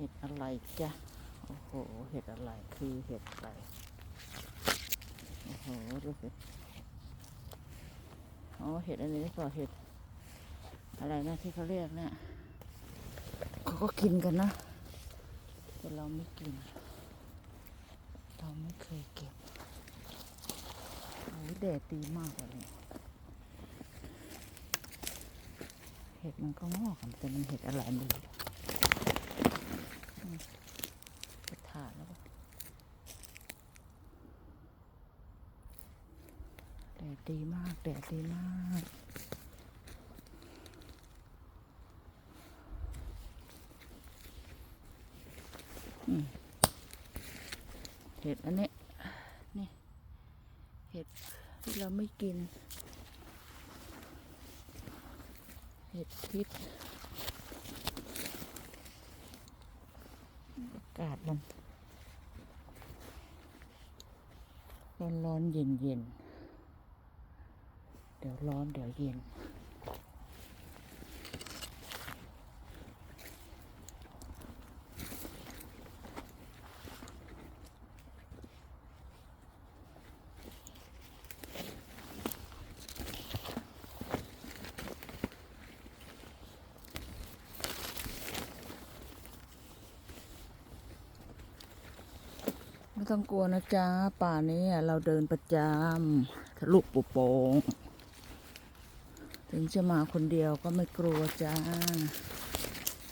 ห็ดอะไรจ๊ะโอ้โหเห็ดอะไรคือเห็ดอะไรโอ้โหดูสิอ๋อเห็ดอันนี้ก็เห็ด อะไรนะที่เขาเรียกเนี่ยเขาก็กินกันนะแต่เราไม่กิน เราไม่เคยเก็บโอ้ยแดดดีมากเลยเห็ดมันก็งอกแต่มันเห็ดอะไรไม่รู้อืมไปถาดแล้วก็แดดดีมากแดดดีมากเห็ดอันนี้นี่เห็ดที่เราไม่กิน เห็ดพิษอากาศมันร้อนร้อนๆเย็นเย็นๆ เดี๋ยวร้อนเดี๋ยวเย็น ไม่ต้องกลัวนะจ๊ะ ป่านี้เราเดินประจำทะลุปุโปง ถึงจะมาคนเดียวก็ไม่กลัวจ้า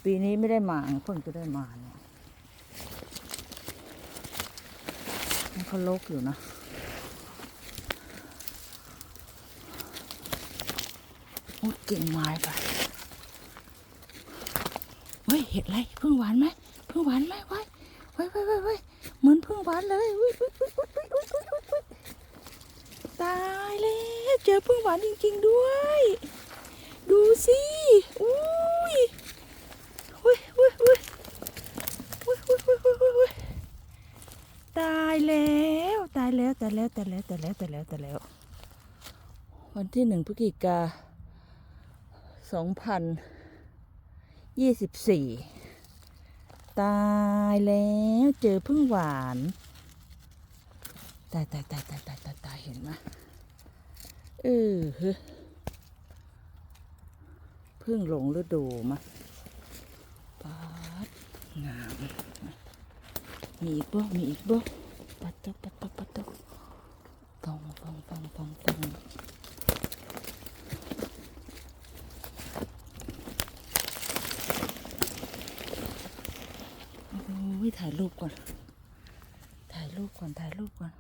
ปีนี้ไม่ได้มาเพิ่งจะได้มาเนี่ยเขาลกอยู่นะมุดเก่งไม้ไปเฮ้ยเห็ดอะไรพึ่งหวานไหมพึ่งหวานไหมไว้ไว้ไว้ไว้เหมือนพึ่งหวานเลยตายเลยเจอพึ่งหวานจริง ๆ ด้วย ดูสิอุ้ยอุ้ยอุ้ยอุ้ยอุ้ยอุ้ยอุ้ยอุ้ยอุ้ยตายแล้วตายแล้วตายแล้วตายแล้วตายแล้วตายแล้วตายแล้ว วันที่หนึ่งพฤศจิกาสองพันยี่สิบสี่ตายแล้วเจอพึ่งหวานตายตายตายตายตายตายเห็นไหมเออ พึ่งหลงฤดูมาปาดงามมีอีกบ่มีอีกบ่ปัดตกปัดตกปัดตกฟองฟองฟองฟองฟองโอ้ยถ่ายรูปก่อน ถ่ายรูปก่อน ถ่ายรูปก่อน